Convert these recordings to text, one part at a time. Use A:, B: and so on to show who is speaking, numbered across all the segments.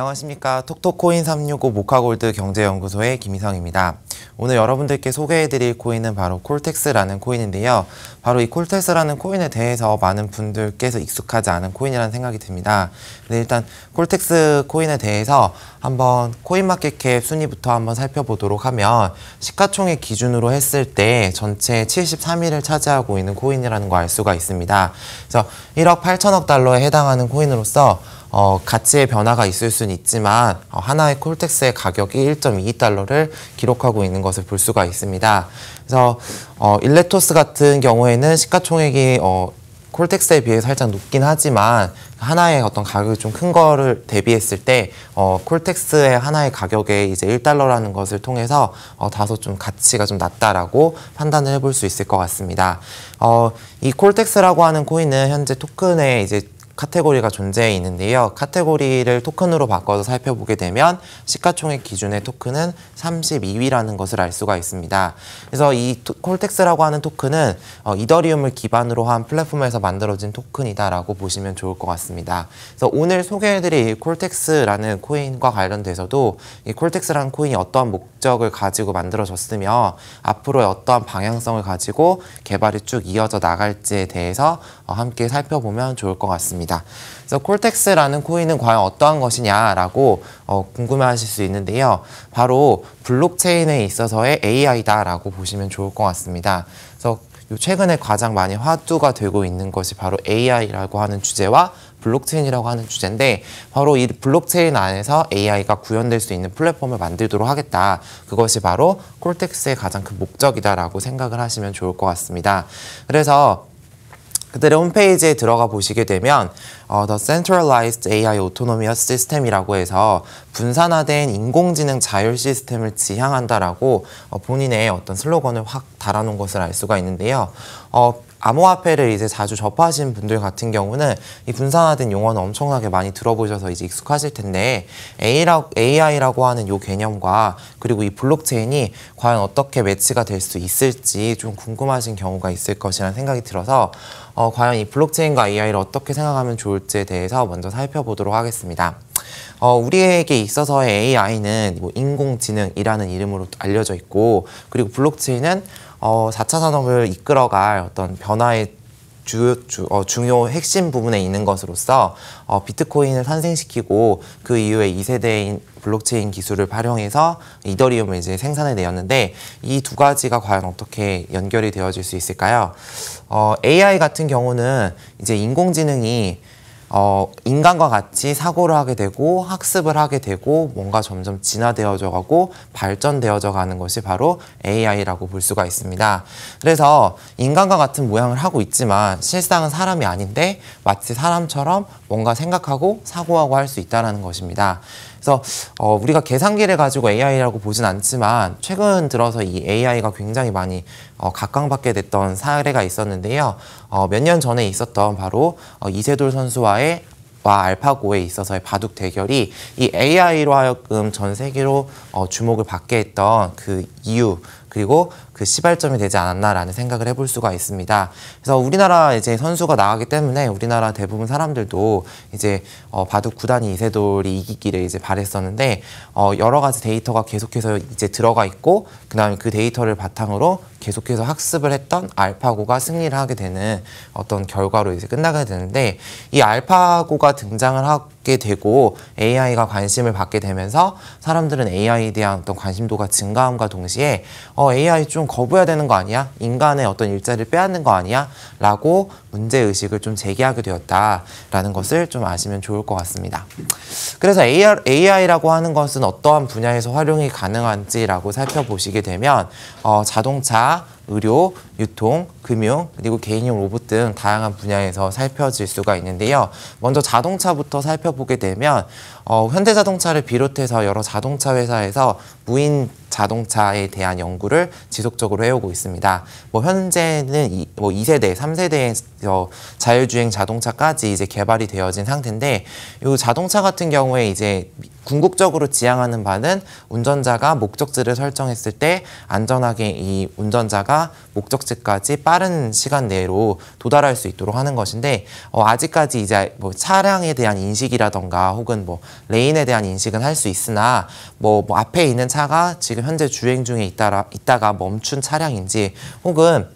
A: 안녕하십니까. 톡톡코인 365 모카골드 경제연구소의 김희성입니다. 오늘 여러분들께 소개해드릴 코인은 바로 콜텍스라는 코인인데요. 바로 이 콜텍스라는 코인에 대해서 많은 분들께서 익숙하지 않은 코인이라는 생각이 듭니다. 근데 일단 콜텍스 코인에 대해서 한번 코인마켓캡 순위부터 한번 살펴보도록 하면 시가총액 기준으로 했을 때 전체 73위를 차지하고 있는 코인이라는 거알 수가 있습니다. 그래서 1억 8천억 달러에 해당하는 코인으로서 어, 가치의 변화가 있을 수는 있지만 어, 하나의 콜텍스의 가격이 1.22달러를 기록하고 있는 것을 볼 수가 있습니다. 그래서 어, 일레토스 같은 경우에는 시가총액이 어, 콜텍스에 비해 살짝 높긴 하지만 하나의 어떤 가격이 좀 큰 거를 대비했을 때 어, 콜텍스의 하나의 가격에 이제 1달러라는 것을 통해서 어, 다소 좀 가치가 좀 낮다라고 판단을 해볼 수 있을 것 같습니다. 어, 이 콜텍스라고 하는 코인은 현재 토큰에 이제 카테고리가 존재해 있는데요. 카테고리를 토큰으로 바꿔서 살펴보게 되면 시가총액 기준의 토큰은 32위라는 것을 알 수가 있습니다. 그래서 이 토, 콜텍스라고 하는 토큰은 어, 이더리움을 기반으로 한 플랫폼에서 만들어진 토큰이다라고 보시면 좋을 것 같습니다. 그래서 오늘 소개해드릴 콜텍스라는 코인과 관련돼서도 이 콜텍스라는 코인이 어떠한 목적을 가지고 만들어졌으며 앞으로의 어떠한 방향성을 가지고 개발이 쭉 이어져 나갈지에 대해서 어, 함께 살펴보면 좋을 것 같습니다. 있습니다. 그래서 콜텍스라는 코인은 과연 어떠한 것이냐라고 어, 궁금해하실 수 있는데요. 바로 블록체인에 있어서의 AI다라고 보시면 좋을 것 같습니다. 그래서 최근에 가장 많이 화두가 되고 있는 것이 바로 AI라고 하는 주제와 블록체인이라고 하는 주제인데 바로 이 블록체인 안에서 AI가 구현될 수 있는 플랫폼을 만들도록 하겠다. 그것이 바로 콜텍스의 가장 큰 목적이다라고 생각을 하시면 좋을 것 같습니다. 그래서 그들의 홈페이지에 들어가 보시게 되면 어, The Centralized AI Autonomous System이라고 해서 분산화된 인공지능 자율 시스템을 지향한다라고 어, 본인의 어떤 슬로건을 확 달아놓은 것을 알 수가 있는데요. 어, 암호화폐를 이제 자주 접하신 분들 같은 경우는 이 분산화된 용어는 엄청나게 많이 들어보셔서 이제 익숙하실 텐데 AI라고 하는 요 개념과 그리고 이 블록체인이 과연 어떻게 매치가 될 수 있을지 좀 궁금하신 경우가 있을 것이라는 생각이 들어서 어, 과연 이 블록체인과 AI를 어떻게 생각하면 좋을지에 대해서 먼저 살펴보도록 하겠습니다. 어, 우리에게 있어서의 AI는 뭐 인공지능이라는 이름으로 알려져 있고 그리고 블록체인은 어, 4차 산업을 이끌어갈 어떤 변화의 주, 주, 어, 중요 핵심 부분에 있는 것으로서 어, 비트코인을 탄생시키고 그 이후에 2세대인 블록체인 기술을 활용해서 이더리움을 이제 생산해 내었는데 이 두 가지가 과연 어떻게 연결이 되어질 수 있을까요? 어, AI 같은 경우는 이제 인공지능이 어, 인간과 같이 사고를 하게 되고 학습을 하게 되고 뭔가 점점 진화되어져 가고 발전되어져 가는 것이 바로 AI라고 볼 수가 있습니다. 그래서 인간과 같은 모양을 하고 있지만 실상은 사람이 아닌데 마치 사람처럼 뭔가 생각하고 사고하고 할 수 있다는 것입니다. 그래서 어, 우리가 계산기를 가지고 AI라고 보진 않지만 최근 들어서 이 AI가 굉장히 많이 어, 각광받게 됐던 사례가 있었는데요. 어, 몇 년 전에 있었던 바로 어, 이세돌 선수와의 와 알파고에 있어서의 바둑 대결이 이 AI로 하여금 전 세계로 어, 주목을 받게 했던 그 이유 그리고 그 시발점이 되지 않았나라는 생각을 해볼 수가 있습니다. 그래서 우리나라 이제 선수가 나가기 때문에 우리나라 대부분 사람들도 이제 어, 바둑 구단이 이세돌이 이기기를 이제 바랬었는데 어, 여러 가지 데이터가 계속해서 이제 들어가 있고 그다음에 그 데이터를 바탕으로 계속해서 학습을 했던 알파고가 승리를 하게 되는 어떤 결과로 이제 끝나게 되는데 이 알파고가 등장을 하게 되고 AI가 관심을 받게 되면서 사람들은 AI에 대한 어떤 관심도가 증가함과 동시에 어, AI 좀 거부해야 되는 거 아니야? 인간의 어떤 일자리를 빼앗는 거 아니야? 라고 문제의식을 좀 제기하게 되었다라는 것을 좀 아시면 좋을 것 같습니다. 그래서 AI라고 하는 것은 어떠한 분야에서 활용이 가능한지라고 살펴보시게 되면 어, 자동차, 의료, 유통, 금융, 그리고 개인용 로봇 등 다양한 분야에서 살펴질 수가 있는데요. 먼저 자동차부터 살펴보게 되면 어, 현대자동차를 비롯해서 여러 자동차 회사에서 무인 자동차에 대한 연구를 지속적으로 해오고 있습니다. 뭐 현재는 이, 뭐 2세대, 3세대의 자율주행 자동차까지 이제 개발이 되어진 상태인데 이 자동차 같은 경우에 이제 궁극적으로 지향하는 바는 운전자가 목적지를 설정했을 때 안전하게 이 운전자가 목적지까지 빠른 시간 내로 도달할 수 있도록 하는 것인데 어, 아직까지 이제 뭐 차량에 대한 인식이라던가 혹은 뭐 레인에 대한 인식은 할 수 있으나 뭐, 뭐 앞에 있는 차가 지금 현재 주행 중에 있다라, 있다가 멈춘 차량인지 혹은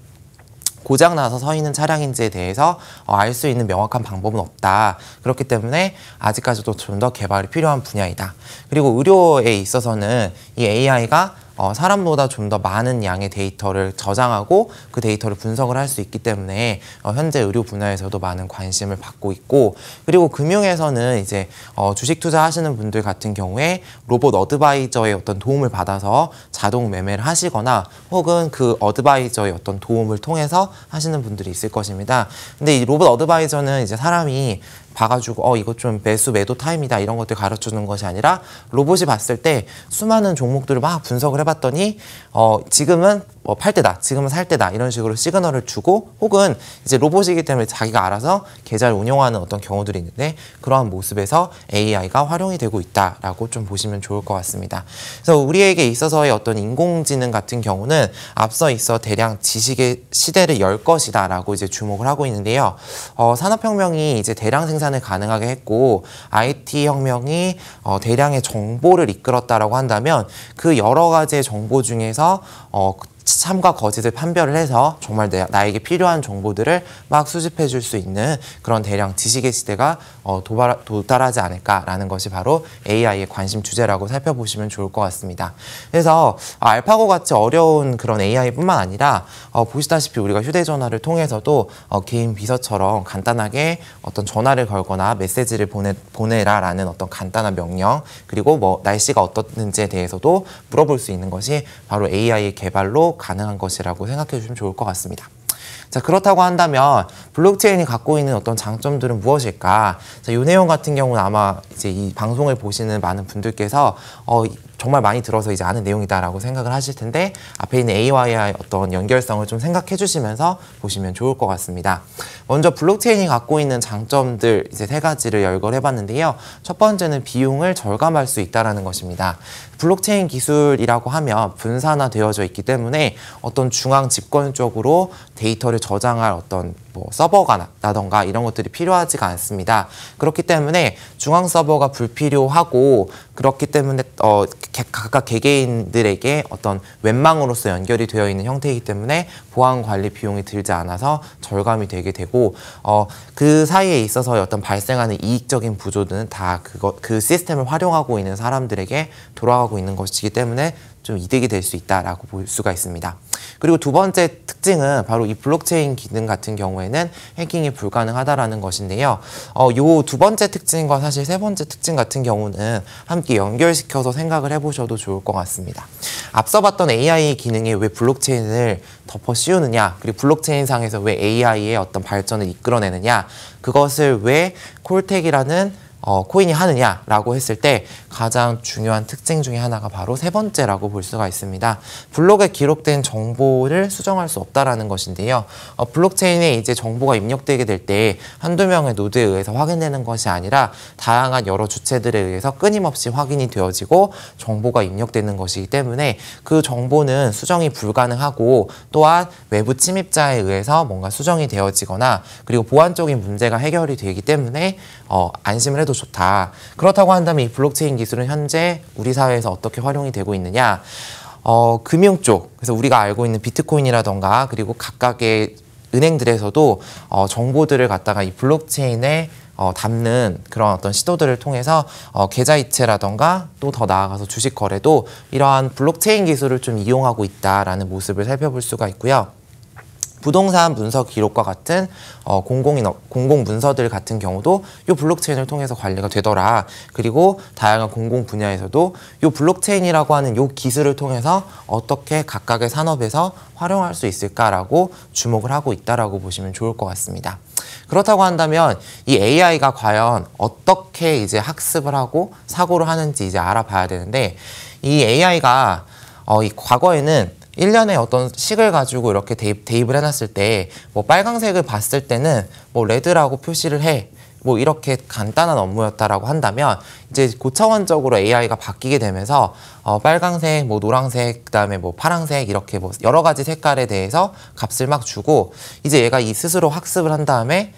A: 고장 나서 서 있는 차량인지에 대해서 어, 알 수 있는 명확한 방법은 없다. 그렇기 때문에 아직까지도 좀 더 개발이 필요한 분야이다. 그리고 의료에 있어서는 이 AI가 어, 사람보다 좀 더 많은 양의 데이터를 저장하고 그 데이터를 분석을 할 수 있기 때문에 어, 현재 의료 분야에서도 많은 관심을 받고 있고 그리고 금융에서는 이제 어, 주식 투자하시는 분들 같은 경우에 로봇 어드바이저의 어떤 도움을 받아서 자동 매매를 하시거나 혹은 그 어드바이저의 어떤 도움을 통해서 하시는 분들이 있을 것입니다. 근데 이 로봇 어드바이저는 이제 사람이 봐가지고 어 이거 좀 매수 매도 타임이다 이런 것들 가르쳐주는 것이 아니라 로봇이 봤을 때 수많은 종목들을 막 분석을 해봤더니 어 지금은 뭐 팔 때다 지금은 살 때다 이런 식으로 시그널을 주고 혹은 이제 로봇이기 때문에 자기가 알아서 계좌를 운영하는 어떤 경우들이 있는데 그러한 모습에서 AI가 활용이 되고 있다라고 좀 보시면 좋을 것 같습니다. 그래서 우리에게 있어서의 어떤 인공지능 같은 경우는 앞서 있어 대량 지식의 시대를 열 것이다라고 이제 주목을 하고 있는데요. 어, 산업혁명이 이제 대량 생산 생산을 가능하게 했고 IT 혁명이 어, 대량의 정보를 이끌었다라고 한다면 그 여러 가지의 정보 중에서 어, 참과 거짓을 판별을 해서 정말 내, 나에게 필요한 정보들을 막 수집해 줄 수 있는 그런 대량 지식의 시대가 어, 도발, 도달하지 않을까라는 것이 바로 AI의 관심 주제라고 살펴보시면 좋을 것 같습니다. 그래서 어, 알파고 같이 어려운 그런 AI뿐만 아니라 어, 보시다시피 우리가 휴대전화를 통해서도 어, 개인 비서처럼 간단하게 어떤 전화를 걸거나 메시지를 보내, 보내라라는 어떤 간단한 명령 그리고 뭐 날씨가 어떻는지에 대해서도 물어볼 수 있는 것이 바로 AI의 개발로 가능한 것이라고 생각해 주시면 좋을 것 같습니다. 자, 그렇다고 한다면 블록체인이 갖고 있는 어떤 장점들은 무엇일까? 자, 이 내용 같은 경우는 아마 이제 이 방송을 보시는 많은 분들께서 어, 정말 많이 들어서 이제 아는 내용이다라고 생각을 하실 텐데 앞에 있는 AI와의 어떤 연결성을 좀 생각해 주시면서 보시면 좋을 것 같습니다. 먼저 블록체인이 갖고 있는 장점들 이제 세 가지를 열거해 봤는데요. 첫 번째는 비용을 절감할 수 있다라는 것입니다. 블록체인 기술이라고 하면 분산화되어져 있기 때문에 어떤 중앙 집권 쪽으로 데이터를 저장할 어떤 뭐 서버가 나던가 이런 것들이 필요하지가 않습니다. 그렇기 때문에 중앙 서버가 불필요하고 그렇기 때문에 어, 각각 개개인들에게 어떤 웹망으로서 연결이 되어 있는 형태이기 때문에 보안 관리 비용이 들지 않아서 절감이 되게 되고 어, 그 사이에 있어서 어떤 발생하는 이익적인 부조들은 다 그거 그 시스템을 활용하고 있는 사람들에게 돌아가 고 있는 것이기 때문에 좀 이득이 될 수 있다라고 볼 수가 있습니다. 그리고 두 번째 특징은 바로 이 블록체인 기능 같은 경우에는 해킹이 불가능하다라는 것인데요. 어, 요 두 번째 특징과 사실 세 번째 특징 같은 경우는 함께 연결시켜서 생각을 해보셔도 좋을 것 같습니다. 앞서 봤던 AI 기능이 왜 블록체인을 덮어 씌우느냐, 그리고 블록체인 상에서 왜 AI의 어떤 발전을 이끌어내느냐, 그것을 왜 콜텍이라는 어, 코인이 하느냐라고 했을 때 가장 중요한 특징 중에 하나가 바로 세 번째라고 볼 수가 있습니다. 블록에 기록된 정보를 수정할 수 없다라는 것인데요. 어, 블록체인에 이제 정보가 입력되게 될 때 한두 명의 노드에 의해서 확인되는 것이 아니라 다양한 여러 주체들에 의해서 끊임없이 확인이 되어지고 정보가 입력되는 것이기 때문에 그 정보는 수정이 불가능하고 또한 외부 침입자에 의해서 뭔가 수정이 되어지거나 그리고 보안적인 문제가 해결이 되기 때문에 어, 안심을 해도 좋다. 그렇다고 한다면 이 블록체인 기술은 현재 우리 사회에서 어떻게 활용이 되고 있느냐? 어, 금융 쪽, 그래서 우리가 알고 있는 비트코인이라던가 그리고 각각의 은행들에서도 어, 정보들을 갖다가 이 블록체인에 어, 담는 그런 어떤 시도들을 통해서 어, 계좌이체라던가 또 더 나아가서 주식 거래도 이러한 블록체인 기술을 좀 이용하고 있다라는 모습을 살펴볼 수가 있고요. 부동산 분석 기록과 같은 어, 공공인 공공 문서들 같은 경우도 이 블록체인을 통해서 관리가 되더라. 그리고 다양한 공공 분야에서도 이 블록체인이라고 하는 이 기술을 통해서 어떻게 각각의 산업에서 활용할 수 있을까라고 주목을 하고 있다라고 보시면 좋을 것 같습니다. 그렇다고 한다면 이 AI가 과연 어떻게 이제 학습을 하고 사고를 하는지 이제 알아봐야 되는데 이 AI가 어, 이 과거에는 1년에 어떤 식을 가지고 이렇게 대입, 대입을 해놨을 때 뭐 빨강색을 봤을 때는 뭐 레드라고 표시를 해. 뭐 이렇게 간단한 업무였다라고 한다면 이제 고차원적으로 AI가 바뀌게 되면서 어 빨강색, 뭐 노랑색, 그다음에 뭐 파랑색 이렇게 뭐 여러 가지 색깔에 대해서 값을 막 주고 이제 얘가 이 스스로 학습을 한 다음에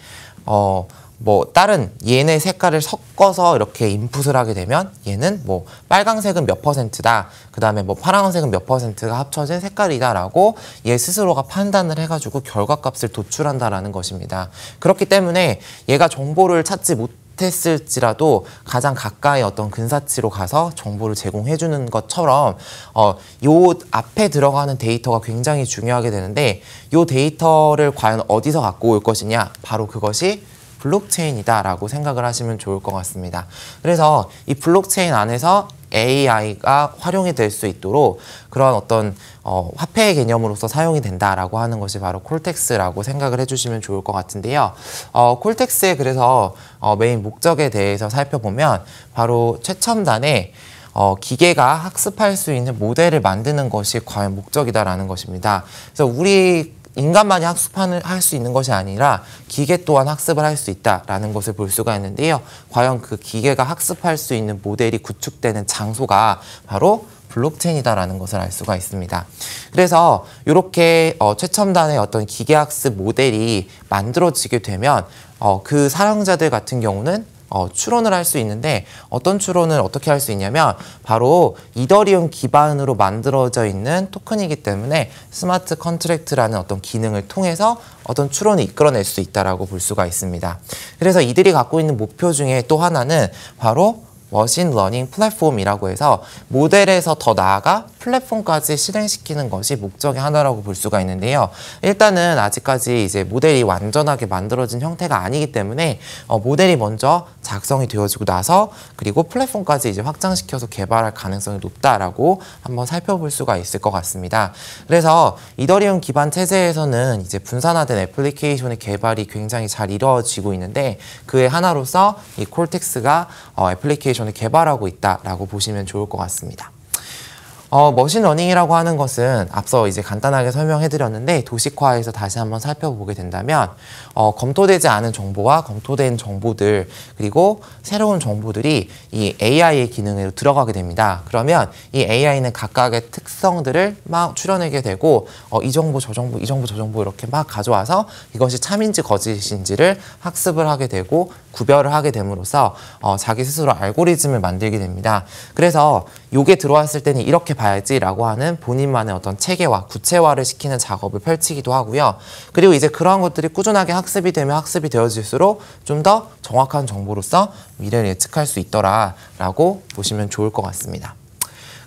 A: 어 뭐 다른 얘네 색깔을 섞어서 이렇게 인풋을 하게 되면 얘는 뭐 빨강색은 몇 퍼센트다 그 다음에 뭐 파란색은 몇 퍼센트가 합쳐진 색깔이다라고 얘 스스로가 판단을 해가지고 결과값을 도출한다라는 것입니다. 그렇기 때문에 얘가 정보를 찾지 못 했을지라도 가장 가까이 어떤 근사치로 가서 정보를 제공해 주는 것처럼 어, 요 앞에 들어가는 데이터가 굉장히 중요하게 되는데 요 데이터를 과연 어디서 갖고 올 것이냐? 바로 그것이 블록체인이다라고 생각을 하시면 좋을 것 같습니다. 그래서 이 블록체인 안에서 AI가 활용이 될 수 있도록 그런 어떤 어, 화폐의 개념으로서 사용이 된다라고 하는 것이 바로 콜텍스라고 생각을 해주시면 좋을 것 같은데요. 어, 콜텍스의 그래서 어, 메인 목적에 대해서 살펴보면 바로 최첨단의 어, 기계가 학습할 수 있는 모델을 만드는 것이 과연 목적이다라는 것입니다. 그래서 우리 인간만이 학습을 할수 있는 것이 아니라 기계 또한 학습을 할 수 있다라는 것을 볼 수가 있는데요. 과연 그 기계가 학습할 수 있는 모델이 구축되는 장소가 바로 블록체인이다라는 것을 알 수가 있습니다. 그래서 이렇게 어, 최첨단의 어떤 기계학습 모델이 만들어지게 되면 어, 그 사용자들 같은 경우는 어, 추론을 할 수 있는데 어떤 추론을 어떻게 할 수 있냐면 바로 이더리움 기반으로 만들어져 있는 토큰이기 때문에 스마트 컨트랙트라는 어떤 기능을 통해서 어떤 추론을 이끌어낼 수 있다라고 볼 수가 있습니다. 그래서 이들이 갖고 있는 목표 중에 또 하나는 바로 머신 러닝 플랫폼이라고 해서 모델에서 더 나아가 플랫폼까지 실행시키는 것이 목적의 하나라고 볼 수가 있는데요. 일단은 아직까지 이제 모델이 완전하게 만들어진 형태가 아니기 때문에 어, 모델이 먼저 작성이 되어지고 나서 그리고 플랫폼까지 이제 확장시켜서 개발할 가능성이 높다라고 한번 살펴볼 수가 있을 것 같습니다. 그래서 이더리움 기반 체제에서는 이제 분산화된 애플리케이션의 개발이 굉장히 잘 이루어지고 있는데 그의 하나로서 이 콜텍스가 어, 애플리케이션 을 개발하고 있다라고 보시면 좋을 것 같습니다. 어, 머신러닝이라고 하는 것은 앞서 이제 간단하게 설명해 드렸는데 도식화해서 다시 한번 살펴보게 된다면 어, 검토되지 않은 정보와 검토된 정보들 그리고 새로운 정보들이 이 AI의 기능으로 들어가게 됩니다. 그러면 이 AI는 각각의 특성들을 막 추려내게 되고 어, 이 정보 저 정보 이 정보 저 정보 이렇게 막 가져와서 이것이 참인지 거짓인지를 학습을 하게 되고 구별을 하게 됨으로써 어, 자기 스스로 알고리즘을 만들게 됩니다. 그래서 요게 들어왔을 때는 이렇게 봐야지라고 하는 본인만의 어떤 체계화, 구체화를 시키는 작업을 펼치기도 하고요. 그리고 이제 그러한 것들이 꾸준하게 학습이 되면 학습이 되어질수록 좀 더 정확한 정보로서 미래를 예측할 수 있더라라고 보시면 좋을 것 같습니다.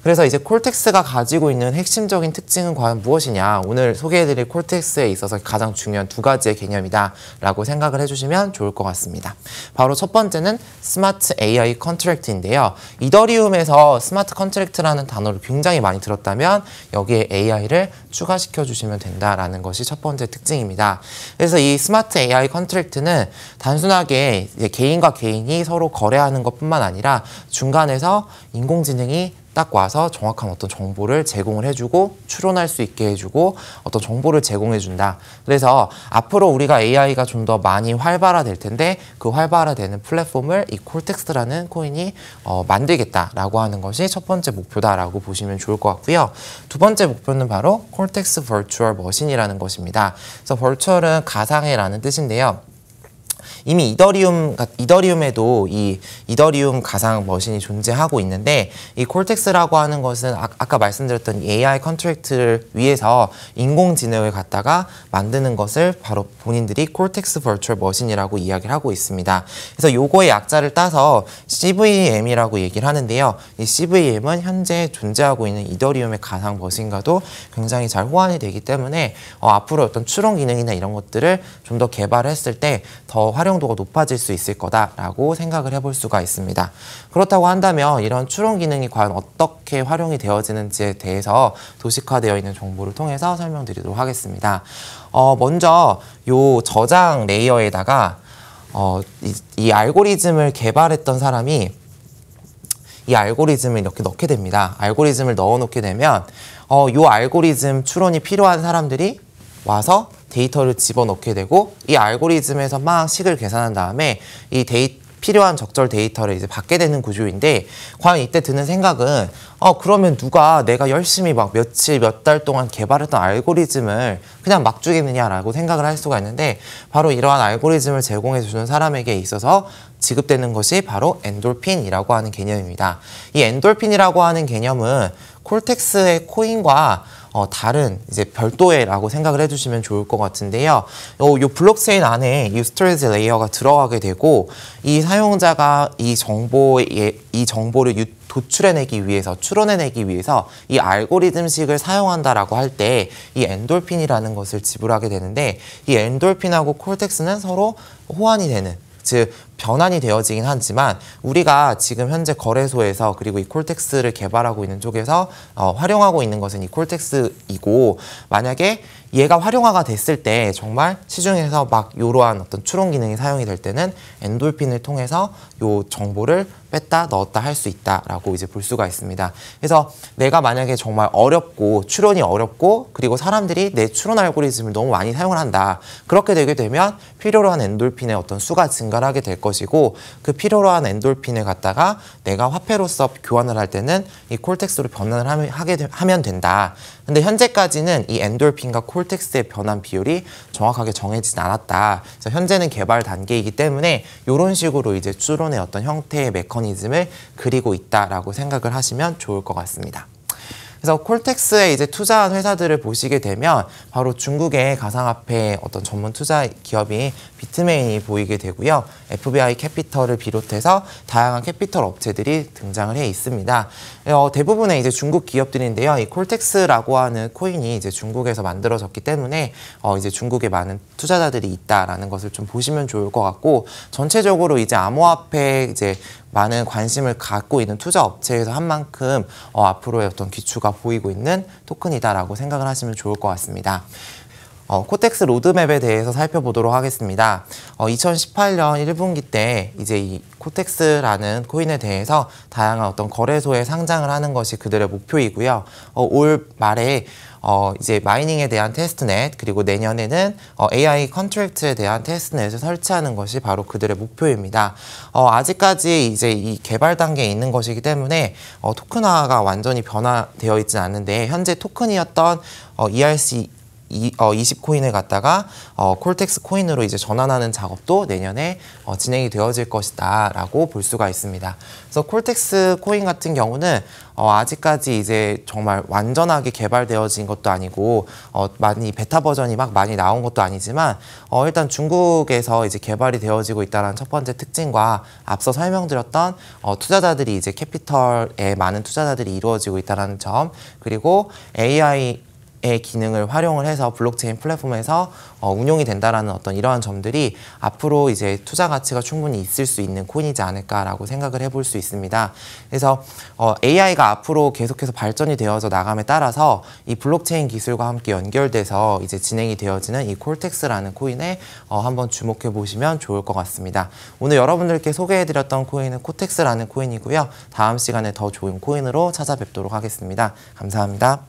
A: 그래서 이제 콜텍스가 가지고 있는 핵심적인 특징은 과연 무엇이냐? 오늘 소개해드릴 콜텍스에 있어서 가장 중요한 두 가지의 개념이다 라고 생각을 해주시면 좋을 것 같습니다. 바로 첫 번째는 스마트 AI 컨트랙트인데요. 이더리움에서 스마트 컨트랙트라는 단어를 굉장히 많이 들었다면 여기에 AI를 추가시켜 주시면 된다라는 것이 첫 번째 특징입니다. 그래서 이 스마트 AI 컨트랙트는 단순하게 개인과 개인이 서로 거래하는 것뿐만 아니라 중간에서 인공지능이 딱 와서 정확한 어떤 정보를 제공을 해주고 추론할 수 있게 해주고 어떤 정보를 제공해준다. 그래서 앞으로 우리가 AI가 좀 더 많이 활발화될 텐데 그 활발화되는 플랫폼을 이 콜텍스라는 코인이 어, 만들겠다라고 하는 것이 첫 번째 목표다라고 보시면 좋을 것 같고요. 두 번째 목표는 바로 콜텍스 버추얼 머신이라는 것입니다. 그래서 버추얼은 가상의라는 뜻인데요. 이미 이더리움 이더리움에도 이 이더리움 가상 머신이 존재하고 있는데 이 콜텍스라고 하는 것은 아, 까 말씀드렸던 AI 컨트랙트를 위해서 인공지능을 갖다가 만드는 것을 바로 본인들이 콜텍스 버추얼 머신이라고 이야기를 하고 있습니다. 그래서 요거의 약자를 따서 CVM이라고 얘기를 하는데요. 이 CVM은 현재 존재하고 있는 이더리움의 가상 머신과도 굉장히 잘 호환이 되기 때문에 어, 앞으로 어떤 추론 기능이나 이런 것들을 좀 더 개발했을 때 더 활용 활용도가 높아질 수 있을 거다라고 생각을 해볼 수가 있습니다. 그렇다고 한다면 이런 추론 기능이 과연 어떻게 활용이 되어지는지에 대해서 도식화되어 있는 정보를 통해서 설명드리도록 하겠습니다. 어, 먼저 요 저장 레이어에다가 어, 이, 이 알고리즘을 개발했던 사람이 이 알고리즘을 이렇게 넣게 됩니다. 알고리즘을 넣어 놓게 되면 어, 요 알고리즘 추론이 필요한 사람들이 와서 데이터를 집어넣게 되고 이 알고리즘에서 막 식을 계산한 다음에 이 데이 필요한 적절 데이터를 이제 받게 되는 구조인데 과연 이때 드는 생각은 어 그러면 누가 내가 열심히 막 며칠 몇 달 동안 개발했던 알고리즘을 그냥 막 주겠느냐라고 생각을 할 수가 있는데 바로 이러한 알고리즘을 제공해 주는 사람에게 있어서 지급되는 것이 바로 엔돌핀이라고 하는 개념입니다. 이 엔돌핀이라고 하는 개념은 콜텍스의 코인과 어, 다른 이제 별도의라고 생각을 해주시면 좋을 것 같은데요. 요, 요 블록체인 안에 이 스토리지 레이어가 들어가게 되고 이 사용자가 이 정보에 이 정보를 유, 도출해내기 위해서 추론해내기 위해서 이 알고리즘식을 사용한다라고 할 때 이 엔돌핀이라는 것을 지불하게 되는데 이 엔돌핀하고 콜텍스는 서로 호환이 되는 즉 변환이 되어지긴 하지만 우리가 지금 현재 거래소에서 그리고 이 콜텍스를 개발하고 있는 쪽에서 어, 활용하고 있는 것은 이 콜텍스이고 만약에 얘가 활용화가 됐을 때 정말 시중에서 막 이러한 어떤 추론 기능이 사용이 될 때는 엔돌핀을 통해서 요 정보를 뺐다 넣었다 할 수 있다라고 이제 볼 수가 있습니다. 그래서 내가 만약에 정말 어렵고 추론이 어렵고 그리고 사람들이 내 추론 알고리즘을 너무 많이 사용을 한다. 그렇게 되게 되면 필요로 한 엔돌핀의 어떤 수가 증가를 하게 될 것이고 그 필요로 한 엔돌핀을 갖다가 내가 화폐로서 교환을 할 때는 이 콜텍스로 변환을 하게 하면 된다. 근데 현재까지는 이 엔돌핀과 콜 텍스의 변환 비율이 정확하게 정해지지 않았다. 그래서 현재는 개발 단계이기 때문에 이런 식으로 이제 추론의 어떤 형태의 메커니즘을 그리고 있다라고 생각을 하시면 좋을 것 같습니다. 그래서 콜텍스에 이제 투자한 회사들을 보시게 되면 바로 중국의 가상화폐 어떤 전문 투자 기업이 비트메인이 보이게 되고요. FBI 캐피털을 비롯해서 다양한 캐피털 업체들이 등장을 해 있습니다. 어, 대부분의 이제 중국 기업들인데요. 이 콜텍스라고 하는 코인이 이제 중국에서 만들어졌기 때문에 어, 이제 중국에 많은 투자자들이 있다라는 것을 좀 보시면 좋을 것 같고 전체적으로 이제 암호화폐 이제 많은 관심을 갖고 있는 투자 업체에서 한 만큼 어, 앞으로의 어떤 기추가 보이고 있는 토큰이다라고 생각을 하시면 좋을 것 같습니다. 어, 코텍스 로드맵에 대해서 살펴보도록 하겠습니다. 어, 2018년 1분기 때 이제 이 코텍스라는 코인에 대해서 다양한 어떤 거래소에 상장을 하는 것이 그들의 목표이고요. 어, 올 말에 어, 이제 마이닝에 대한 테스트넷 그리고 내년에는 어, AI 컨트랙트에 대한 테스트넷을 설치하는 것이 바로 그들의 목표입니다. 어, 아직까지 이제 이 개발 단계에 있는 것이기 때문에 어, 토큰화가 완전히 변화되어 있지는 않는데 현재 토큰이었던 어, ERC 이, 어, 20코인을 갖다가 어, 콜텍스 코인으로 이제 전환하는 작업도 내년에 어, 진행이 되어질 것이다 라고 볼 수가 있습니다. 그래서 콜텍스 코인 같은 경우는 어, 아직까지 이제 정말 완전하게 개발되어진 것도 아니고 어, 많이 베타 버전이 막 많이 나온 것도 아니지만 어, 일단 중국에서 이제 개발이 되어지고 있다는 첫 번째 특징과 앞서 설명드렸던 어, 투자자들이 이제 캐피털에 많은 투자자들이 이루어지고 있다는 점 그리고 AI 의 기능을 활용을 해서 블록체인 플랫폼에서 어, 운용이 된다라는 어떤 이러한 점들이 앞으로 이제 투자 가치가 충분히 있을 수 있는 코인이지 않을까라고 생각을 해볼 수 있습니다. 그래서 어, AI가 앞으로 계속해서 발전이 되어서 나감에 따라서 이 블록체인 기술과 함께 연결돼서 이제 진행이 되어지는 이 콜텍스라는 코인에 어, 한번 주목해 보시면 좋을 것 같습니다. 오늘 여러분들께 소개해드렸던 코인은 코텍스라는 코인이고요. 다음 시간에 더 좋은 코인으로 찾아뵙도록 하겠습니다. 감사합니다.